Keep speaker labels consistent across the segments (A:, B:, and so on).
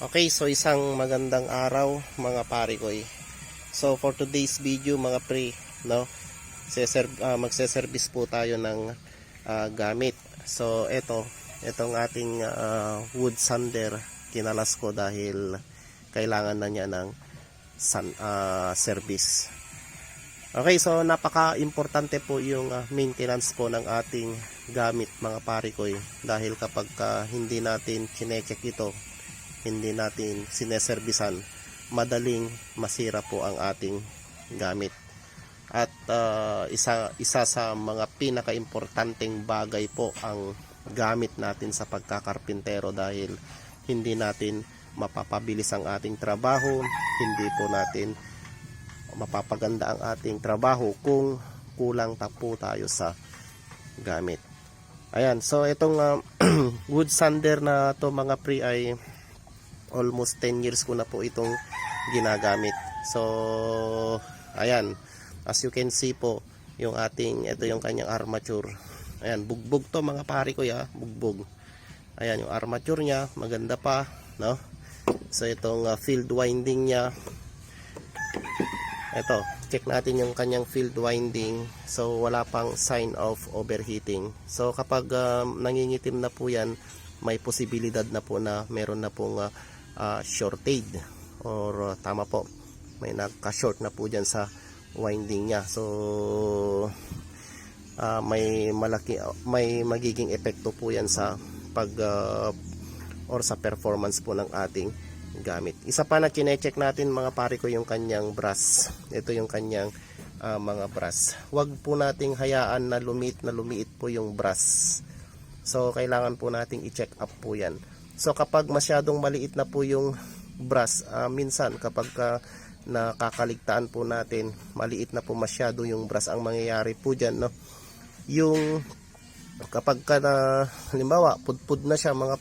A: Okay, so isang magandang araw mga pare ko eh. So for today's video mga pre, no, seser ah, magse-service po tayo ng ah, gamit. So ito, itong ating ah, wood sander kinalas ko dahil kailangan na niya ng san, ah, service. Okay, so napaka-importante po yung ah, maintenance po ng ating gamit mga pare ko eh. Dahil kapag ah, hindi natin chinecheck ito, hindi natin sineservisan, madaling masira po ang ating gamit. At ah, isa isa sa mga pinakaimportanteng bagay po ang gamit natin sa pagkakarpintero dahil hindi natin mapapabilis ang ating trabaho, hindi po natin mapapaganda ang ating trabaho kung kulang po tayo sa gamit. Ayan, so itong ah, wood sander na to mga pre ay almost 10 years ko na po itong ginagamit. So, ayan, as you can see po, yung ating, ito yung kanyang armature. Ayan, bugbog to mga pare ko ya, bugbog. Ayan, yung armature niya, maganda pa, no? So, itong ah, field winding niya, ito, check natin yung kanyang field winding. So, wala pang sign of overheating. So, kapag um, nangingitim na po yan, may posibilidad na po na meron na pong uh, uh, shortage or uh, tama po may nagka-short na po dyan sa winding niya. So uh, may malaki may magiging epekto po yan sa pag uh, or sa performance po ng ating gamit. Isa pa na chinecheck natin mga pare ko yung kanyang brass ito yung kanyang uh, mga brass wag po nating hayaan na lumiit na lumiit po yung brass So, kailangan po nating i-check up po yan. So, kapag masyadong maliit na po yung brass, ah, minsan kapag ka nakakaligtaan po natin, maliit na po masyado yung brass, ang mangyayari po dyan, no? Yung kapag ka na, halimbawa, pudpud na siya mga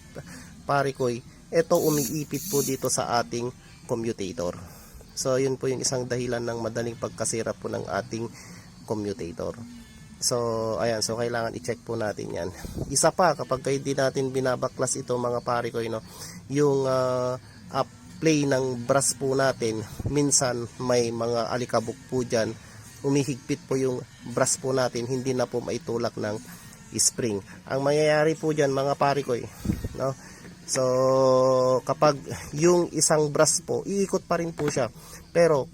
A: parikoy, ito umiipit po dito sa ating commutator. So, yun po yung isang dahilan ng madaling pagkasira po ng ating commutator. So, ayan. So, kailangan i-check po natin yan. Isa pa, kapag kayo di natin binabaklas ito mga pare ko, no, yung uh, up play ng brass po natin, minsan may mga alikabok po dyan. Umihigpit po yung brass po natin, hindi na po maitulak ng spring. Ang mangyayari po dyan mga pare ko, no, So, kapag yung isang brass po, iikot pa rin po siya. Pero,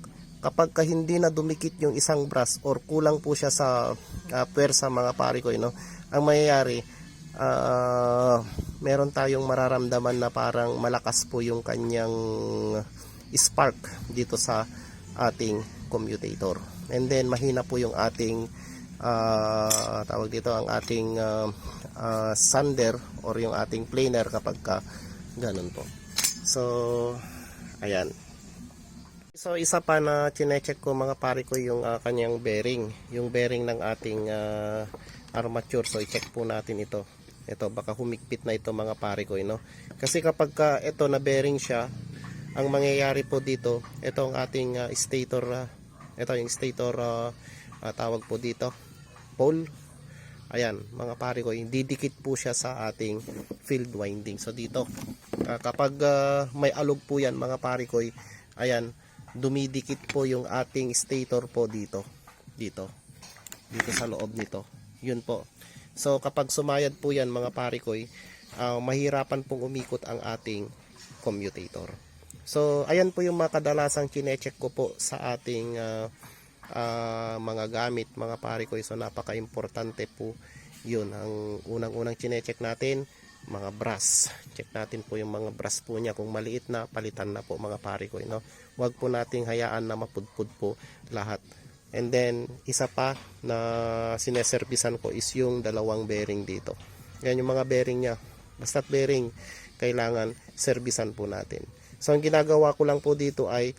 A: kapag ka hindi na dumikit yung isang brass or kulang po siya sa uh, pwersa mga pare ko, no? ang mangyayari, uh, meron tayong mararamdaman na parang malakas po yung kanyang spark dito sa ating commutator. And then, mahina po yung ating uh, tawag dito ang ating uh, uh, sander or yung ating planer kapag ka ganun po. So, ayan. So isa pa na chinecheck ko mga pare ko yung ah, kanyang bearing, yung bearing ng ating ah, armature. So i-check po natin ito. Ito baka humigpit na ito mga pare ko, no. Kasi kapag ka ito na bearing siya, ang mangyayari po dito, ito ang ating ah, stator ah, ito yung stator ah, ah, tawag po dito, pole. Ayan, mga pare ko, didikit po siya sa ating field winding. So dito, ah, kapag ah, may alog po yan mga pare ko, ayan, dumidikit po yung ating stator po dito. Dito. Dito sa loob nito. Yun po. So kapag sumayad po yan mga parikoy uh, mahirapan pong umikot ang ating commutator. So ayan po yung mga kadalasang chinecheck ko po sa ating uh, uh, mga gamit mga parikoy so napaka importante po yun. Ang unang unang chinecheck natin mga brass. Check natin po yung mga brass po niya. Kung maliit na, palitan na po mga pare ko. No? Huwag po nating hayaan na mapudpud po lahat. And then, isa pa na sineservisan ko is yung dalawang bearing dito. Yan yung mga bearing niya. Basta't bearing, kailangan servisan po natin. So, ang ginagawa ko lang po dito ay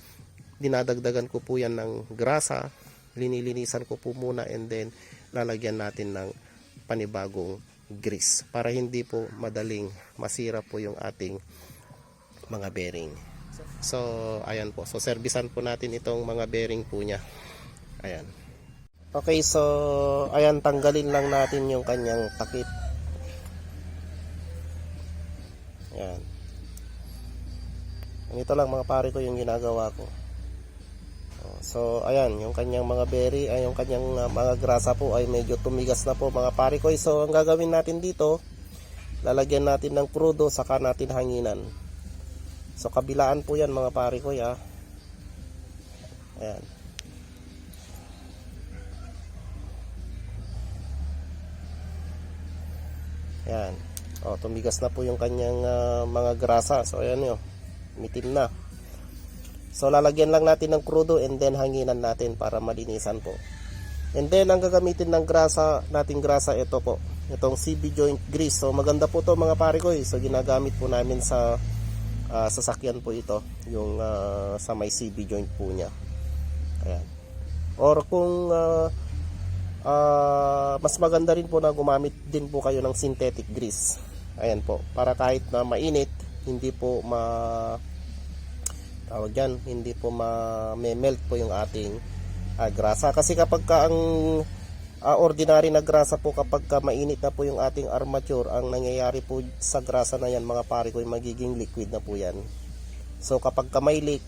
A: dinadagdagan ko po yan ng grasa. Linilinisan ko po muna and then lalagyan natin ng panibagong grease para hindi po madaling masira po yung ating mga bearing. So, ayan po. So, servisan po natin itong mga bearing po niya. Ayan. Okay, so, ayan, tanggalin lang natin yung kanyang takip. Ayan. Ganito lang mga pare ko yung ginagawa ko. Oh, So, ayan, yung kanyang mga berry, ay yung kanyang uh, mga grasa po ay medyo tumigas na po mga pare ko. So, ang gagawin natin dito, lalagyan natin ng crudo, saka natin hanginan. So, kabilaan po yan mga pare ko, ya. Ayan. Ayan. O, tumigas na po yung kanyang ah, mga grasa. So, ayan yun. Mitim na. So, lalagyan lang natin ng crudo and then hanginan natin para malinisan po. And then, ang gagamitin ng grasa, nating grasa, ito po. Itong CB joint grease. So, maganda po to mga pare ko. eh. So, ginagamit po namin sa ah, sasakyan po ito. Yung ah, sa may CB joint po niya. Ayan. Or kung ah, ah, mas maganda rin po na gumamit din po kayo ng synthetic grease. Ayan po. Para kahit na mainit, hindi po ma tawag dyan, hindi po ma-melt po yung ating ah, grasa. Kasi kapag ka ang ah, ordinary na grasa po kapag ka mainit na po yung ating armature, ang nangyayari po sa grasa na yan mga pare ko, ay magiging liquid na po yan. So kapag ka may leak,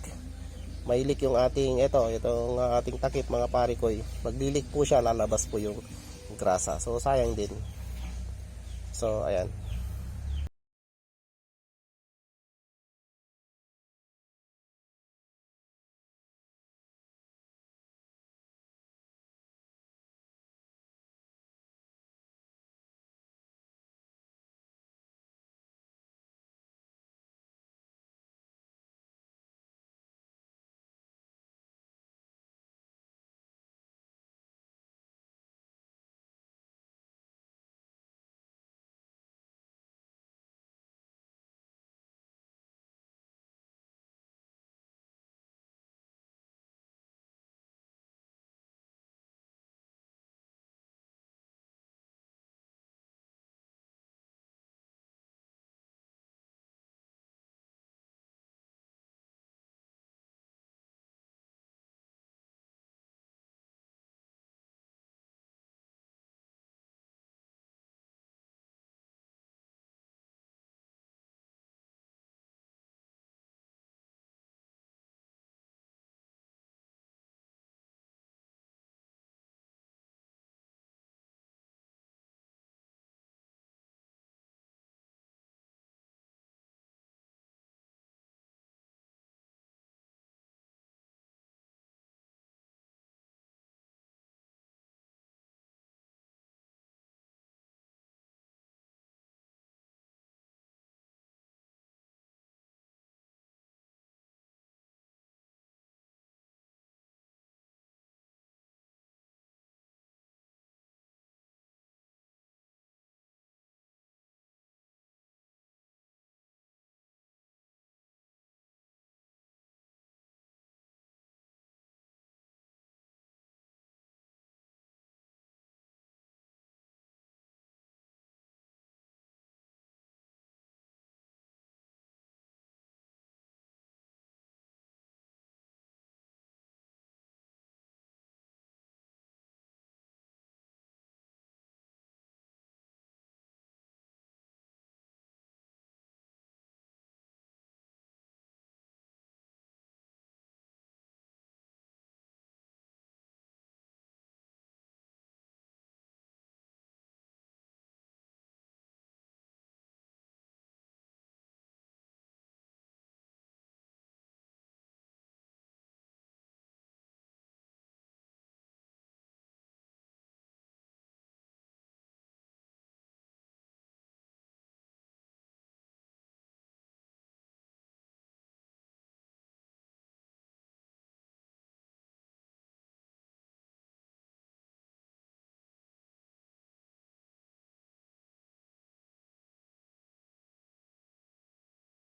A: may leak yung ating, ito, itong ah, ating takip mga pare ko, maglilik po siya, lalabas po yung grasa. So sayang din. So ayan.